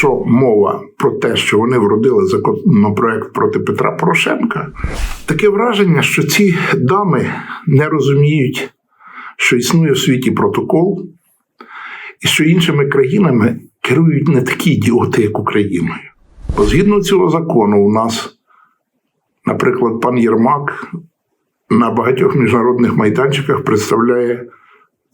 якщо мова про те, що вони вродили законопроект проти Петра Порошенка, таке враження, що ці дами не розуміють, що існує в світі протокол, і що іншими країнами керують не такі ідіоти, як Україною. Бо згідно цього закону, у нас, наприклад, пан Єрмак на багатьох міжнародних майданчиках представляє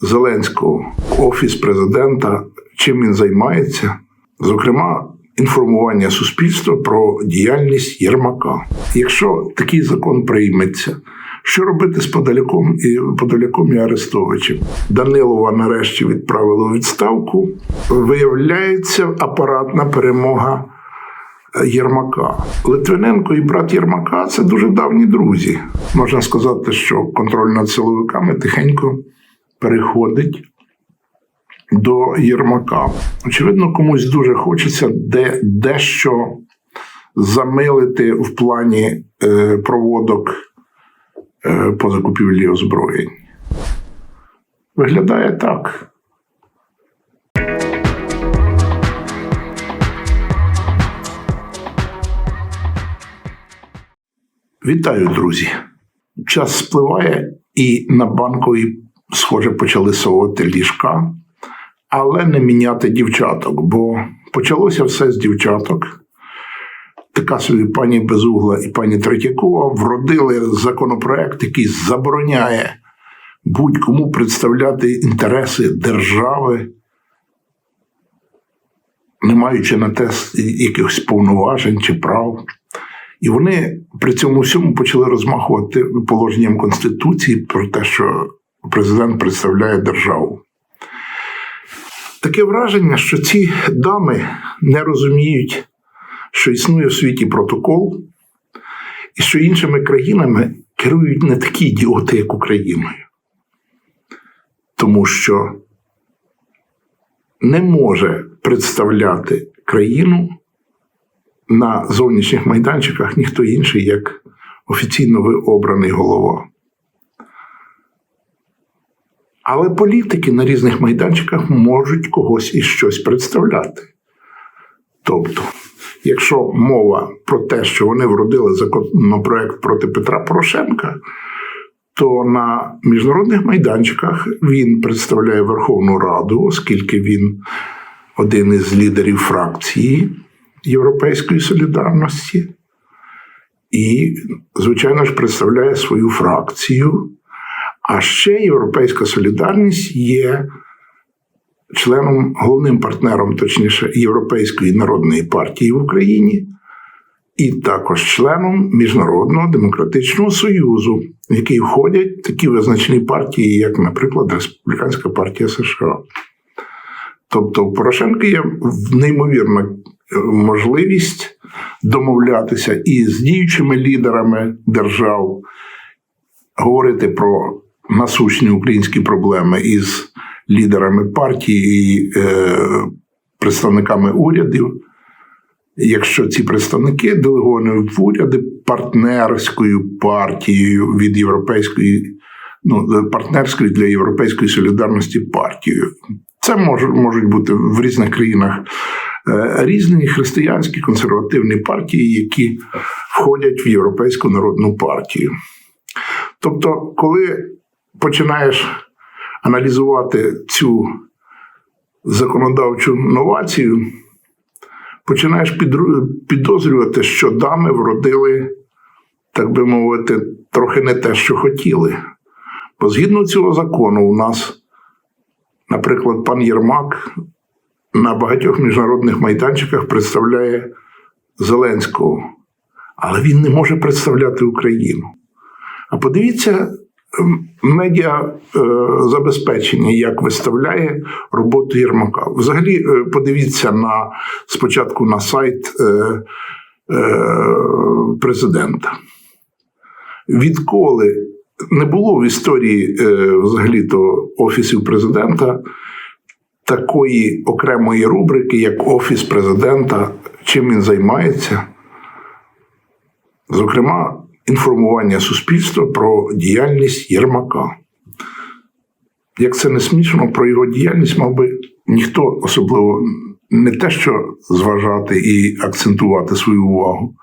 Зеленського, офіс президента, чим він займається, зокрема, інформування суспільства про діяльність Єрмака. Якщо такий закон прийметься, що робити з Подоляком і Подоляком і Арестовичем? Данилова нарешті відправили у відставку. Виявляється апаратна перемога Єрмака. Литвиненко і брат Єрмака це дуже давні друзі. Можна сказати, що контроль над силовиками тихенько переходить до Єрмака. Очевидно, комусь дуже хочеться де, дещо замилити в плані е, проводок е, по закупівлі озброєнь. Виглядає так. Вітаю, друзі! Час спливає, і на банковій, схоже, почали совувати ліжка, але не міняти дівчаток, бо почалося все з дівчаток. Така собі пані Безугла і пані Третьякова вродили законопроект, який забороняє будь-кому представляти інтереси держави, не маючи на те якихось повноважень чи прав. І вони при цьому всьому почали розмахувати положенням Конституції про те, що президент представляє державу. Таке враження, що ці дами не розуміють, що існує в світі протокол, і що іншими країнами керують не такі ідіоти, як Україною. Тому що не може представляти країну на зовнішніх майданчиках ніхто інший, як офіційно обраний голова. Але політики на різних майданчиках можуть когось і щось представляти. Тобто, якщо мова про те, що вони вродили законопроект проти Петра Порошенка, то на міжнародних майданчиках він представляє Верховну Раду, оскільки він один із лідерів фракції. Європейської солідарності і, звичайно ж, представляє свою фракцію. А ще Європейська солідарність є членом, головним партнером, точніше, Європейської народної партії в Україні, і також членом Міжнародного демократичного союзу, в який входять такі визначні партії, як, наприклад, Республіканська партія США. Тобто у Порошенка є неймовірна можливість домовлятися із діючими лідерами держав, говорити про насущні українські проблеми із лідерами партії і е, представниками урядів. Якщо ці представники делеговані в уряди партнерською партією від європейської, ну партнерською для європейської солідарності партією, це може, можуть бути в різних країнах Е, різні християнські консервативні партії, які входять в Європейську народну партію. Тобто, коли починаєш аналізувати цю законодавчу новацію, починаєш підозрювати, що дами вродили, так би мовити, трохи не те, що хотіли. Бо згідно цього закону, у нас, наприклад, пан Єрмак на багатьох міжнародних майданчиках представляє Зеленського, але він не може представляти Україну. А подивіться медіа е, забезпечення, як виставляє роботу Єрмака. Взагалі, е, подивіться на спочатку на сайт е, президента. Відколи не було в історії взагалі то офісів президента такої окремої рубрики, як Офіс президента, чим він займається. Зокрема, інформування суспільства про діяльність Єрмака. Як це не смішно, про його діяльність, мав би ніхто особливо не те, що зважати і акцентувати свою увагу,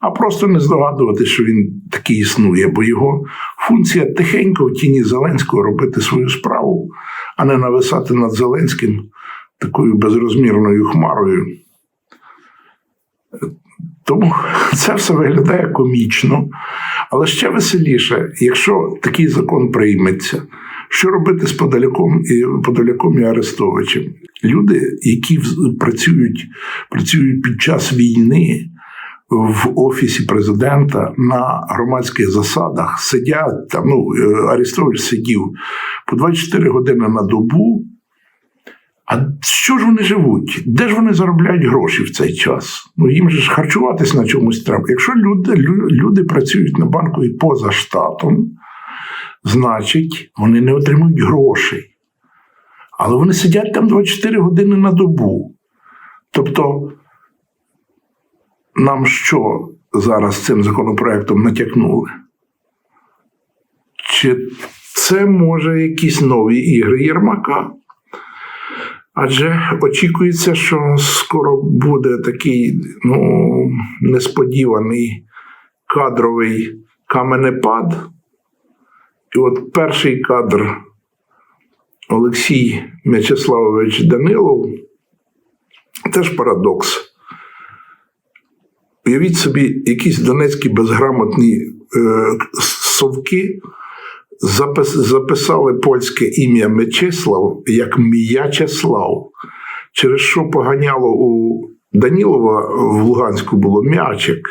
а просто не здогадувати, що він такий існує, бо його функція тихенько в тіні Зеленського робити свою справу, а не нависати над Зеленським такою безрозмірною хмарою. Тому це все виглядає комічно, але ще веселіше, якщо такий закон прийметься, що робити з Подоляком і Подоляком і Арестовичем? Люди, які працюють, працюють під час війни в офісі президента на громадських засадах, сидять там. Ну, е, Арестович сидів по 24 години на добу. А що ж вони живуть? Де ж вони заробляють гроші в цей час? Ну їм же ж харчуватись на чомусь треба. Якщо люди, люди працюють на банку і поза штатом, значить вони не отримують грошей. Але вони сидять там 24 години на добу. Тобто, нам що зараз цим законопроектом натякнули? Чи це може якісь нові ігри Єрмака? Адже очікується, що скоро буде такий ну, несподіваний кадровий каменепад. І от перший кадр Олексій М'ячеславович Данилов теж парадокс. Уявіть собі, якісь донецькі безграмотні е, совки записали польське ім'я Мечислав як М'ячеслав, через що поганяло у Данілова в Луганську було м'ячик.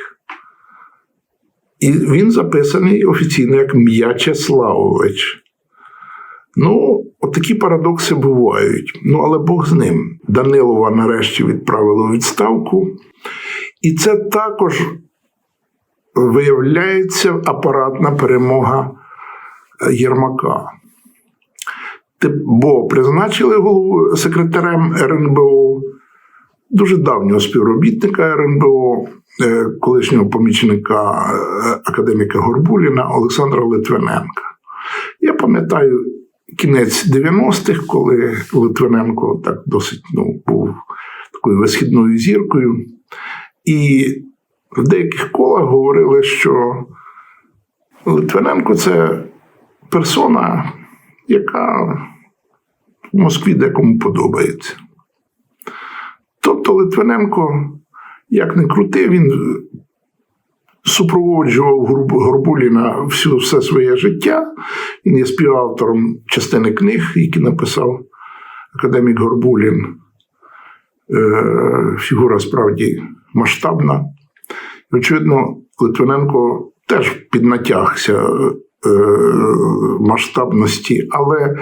І він записаний офіційно як М'ячеславович. Ну, от такі парадокси бувають. Ну, але Бог з ним. Данилова нарешті відправили у відставку. І це також виявляється апаратна перемога Єрмака. Бо призначили голову секретарем РНБО дуже давнього співробітника РНБО, е, колишнього помічника е, академіка Горбуліна Олександра Литвиненка. Я пам'ятаю кінець 90-х, коли Литвиненко так досить ну, був такою висхідною зіркою. І в деяких колах говорили, що Литвиненко це персона, яка в Москві декому подобається. Тобто Литвиненко, як не крути, він супроводжував Горбуліна всю, все своє життя. Він є співавтором частини книг, які написав академік Горбулін. Е, фігура справді масштабна. Очевидно, Литвиненко теж піднатягся е, масштабності, але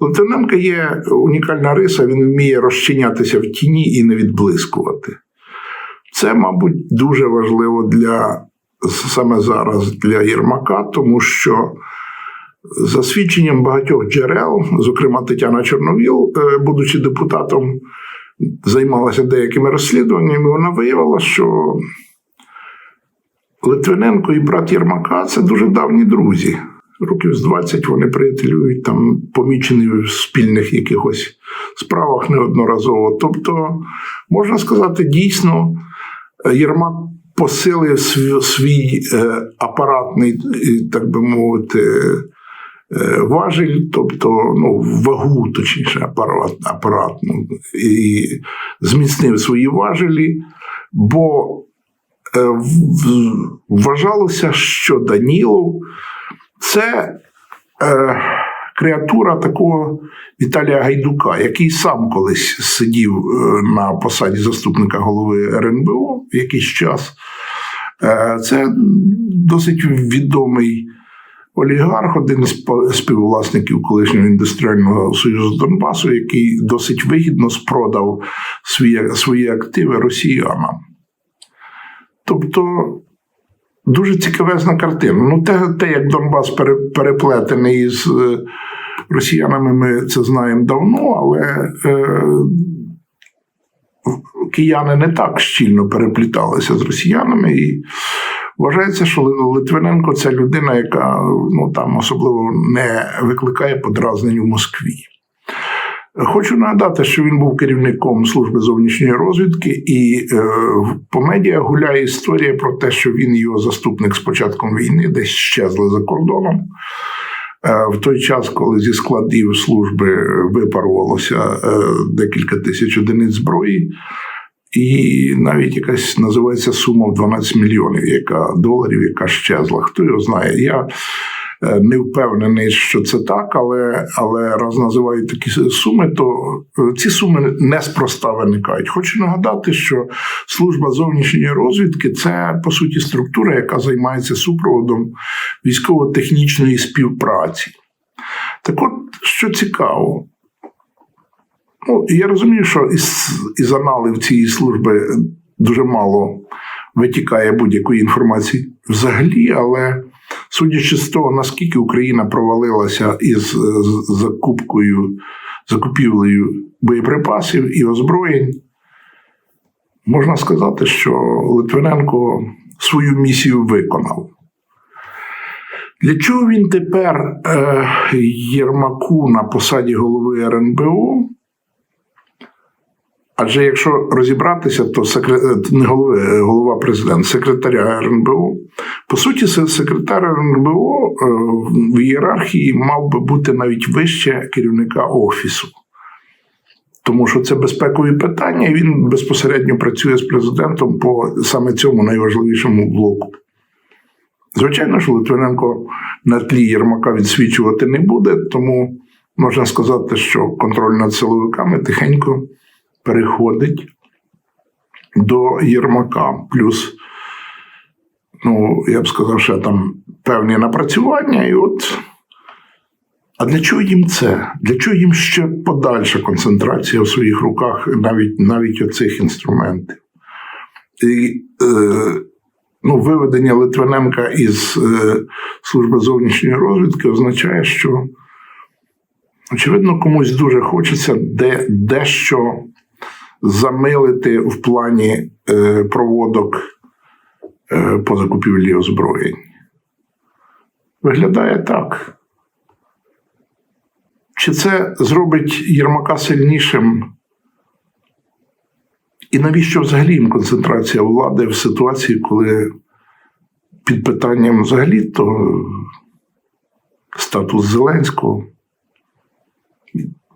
Литвиненка є унікальна риса, він вміє розчинятися в тіні і не відблискувати. Це, мабуть, дуже важливо для саме зараз для Єрмака, тому що за свідченням багатьох джерел, зокрема Тетяна Чорновіл, е, будучи депутатом, займалася деякими розслідуваннями. Вона виявила, що Литвиненко і брат Єрмака це дуже давні друзі. Років з 20 вони приятелюють, там помічені в спільних якихось справах неодноразово. Тобто, можна сказати, дійсно, Єрмак посилив свій, е, апаратний, так би мовити, е, важіль, тобто ну, вагу, точніше, апарат, апаратну, і зміцнив свої важелі, бо вважалося, що Данілов це е, креатура такого Віталія Гайдука, який сам колись сидів е, на посаді заступника голови РНБО в якийсь час. Е, це досить відомий олігарх, один з співвласників колишнього індустріального союзу Донбасу, який досить вигідно спродав свої, свої активи росіянам. Тобто дуже цікавезна картина. Ну, те, те як Донбас пере, переплетений з е, росіянами, ми це знаємо давно, але е, кияни не так щільно перепліталися з росіянами. І вважається, що Литвиненко це людина, яка ну, там особливо не викликає подразнень у Москві. Хочу нагадати, що він був керівником служби зовнішньої розвідки, і е, по медіа гуляє історія про те, що він і його заступник з початком війни десь щезли за кордоном. Е, в той час, коли зі складів служби випарувалося е, декілька тисяч одиниць зброї, і навіть якась називається сума в 12 мільйонів, яка доларів, яка щезла. Хто його знає? Я е, не впевнений, що це так, але, але раз називають такі суми, то е, ці суми неспроста виникають. Хочу нагадати, що служба зовнішньої розвідки це по суті структура, яка займається супроводом військово-технічної співпраці. Так от, що цікаво, Ну, я розумію, що із, із аналів цієї служби дуже мало витікає будь-якої інформації взагалі, але судячи з того, наскільки Україна провалилася із закупкою, закупівлею боєприпасів і озброєнь, можна сказати, що Литвиненко свою місію виконав. Для чого він тепер е, Єрмаку на посаді голови РНБО? Адже якщо розібратися, то секре... не голови, е, голова президент, секретаря РНБО, по суті, секретар РНБО е, в ієрархії мав би бути навіть вище керівника офісу. Тому що це безпекові питання, і він безпосередньо працює з президентом по саме цьому найважливішому блоку. Звичайно, що Литвиненко на тлі Єрмака відсвічувати не буде, тому можна сказати, що контроль над силовиками тихенько переходить до Єрмака. Плюс, ну, я б сказав, що там певні напрацювання, і от. А для чого їм це? Для чого їм ще подальша концентрація в своїх руках, навіть навіть оцих інструментів? І, е, ну, виведення Литвиненка із е, служби зовнішньої розвідки означає, що, очевидно, комусь дуже хочеться де, дещо замилити в плані е, проводок е, по закупівлі озброєнь. Виглядає так. Чи це зробить Єрмака сильнішим? І навіщо взагалі їм концентрація влади в ситуації, коли під питанням взагалі то статус Зеленського?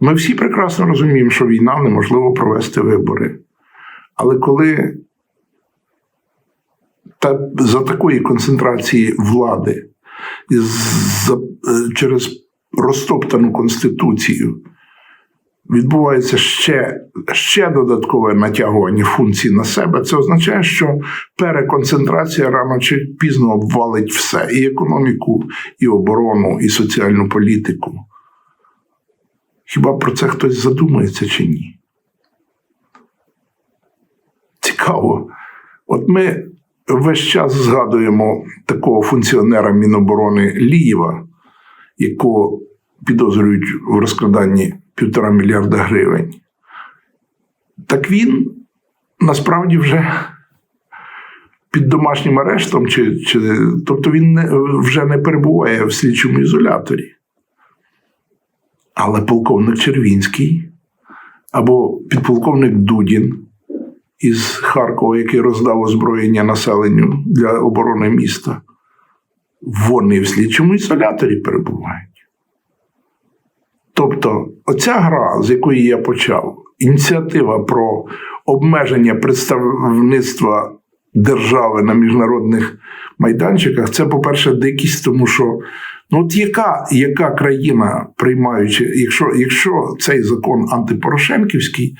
Ми всі прекрасно розуміємо, що війна неможливо провести вибори. Але коли та, за такої концентрації влади за, е, через розтоптану конституцію відбувається ще, ще додаткове натягування функцій на себе, це означає, що переконцентрація рано чи пізно обвалить все: і економіку, і оборону, і соціальну політику. Хіба про це хтось задумається чи ні? Цікаво. От ми весь час згадуємо такого функціонера Міноборони Лієва, якого підозрюють в розкраданні півтора мільярда гривень. Так він насправді вже під домашнім арештом, чи, чи, тобто він не, вже не перебуває в слідчому ізоляторі. Але полковник Червінський або підполковник Дудін із Харкова, який роздав озброєння населенню для оборони міста, вони в слідчому ізоляторі перебувають. Тобто, оця гра, з якої я почав, ініціатива про обмеження представництва держави на міжнародних майданчиках, це, по-перше, дикість, тому що от яка, яка країна, приймаючи, якщо, якщо цей закон антипорошенківський,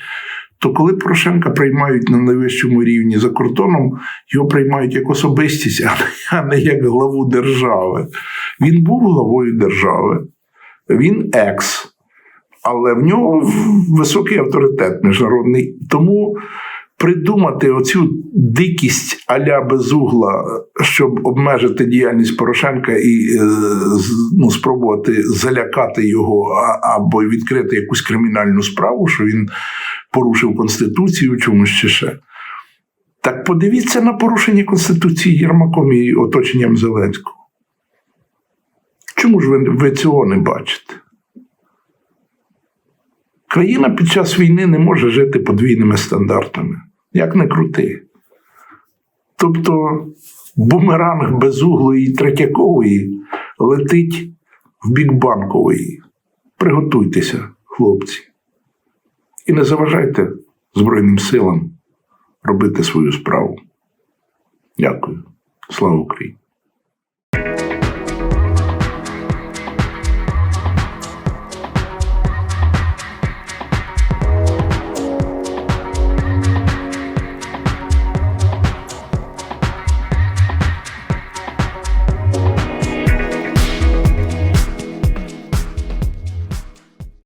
то коли Порошенка приймають на найвищому рівні за кордоном, його приймають як особистість, а не- як главу держави. Він був главою держави, він екс, але в нього високий авторитет міжнародний. Тому придумати оцю дикість аля безугла, щоб обмежити діяльність Порошенка і е, ну, спробувати залякати його або відкрити якусь кримінальну справу, що він порушив Конституцію, чомусь чи ще. Так подивіться на порушення Конституції Єрмаком і оточенням Зеленського. Чому ж ви, ви цього не бачите? Країна під час війни не може жити подвійними стандартами. Як не крути. Тобто бумеранг безуглої третякової летить в бік банкової. Приготуйтеся, хлопці. І не заважайте Збройним силам робити свою справу. Дякую. Слава Україні!